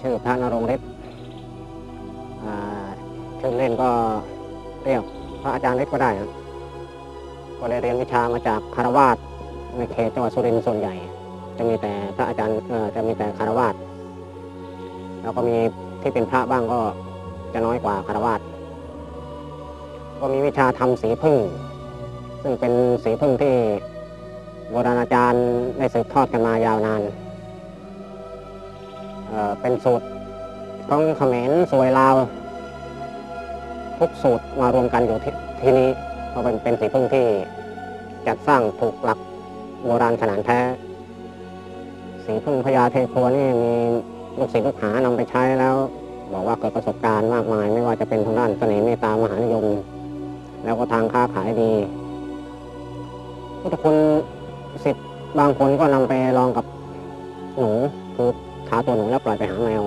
ชื่อพระนรงฤทธิ์ชื่อเล่นก็เรียกพระอาจารย์ฤทธิ์ก็ได้ก็ได้เรียนวิชามาจากคารวาสในเขตจังหวัดสุรินทร์ส่วนใหญ่ จะมีแต่พระอาจารย์เออจะมีแต่คารวาสแล้วก็มีที่เป็นพระบ้างก็จะน้อยกว่าคารวาสก็มีวิชาทำสีพึ่ง ซึ่งเป็นสีพึ่งที่โบราณอาจารย์ได้สืบทอดกันมายาวนาน เป็นสูตรของเขมรสวยลาว ทุกสูตรมารวมกันอยู่ที่ที่นี้เพราะเป็นเป็นสีพึ่งที่จัดสร้างถูกหลักโบราณขนาดแท้ สีพึ่งพญาเทโคนี่มีลูกศิษย์ลูกหานำไปใช้แล้ว บอกว่าเกิดประสบการณ์มากมาย ไม่ว่าจะเป็นทางด้านเสน่ห์เมตตามหานิยม แล้วก็ทางค้าขายดีพุทธคุณศิษย์บางคนก็นำไปลองกับหนูคือ ขาตัวหนูแล้วปล่อยไปหาแมว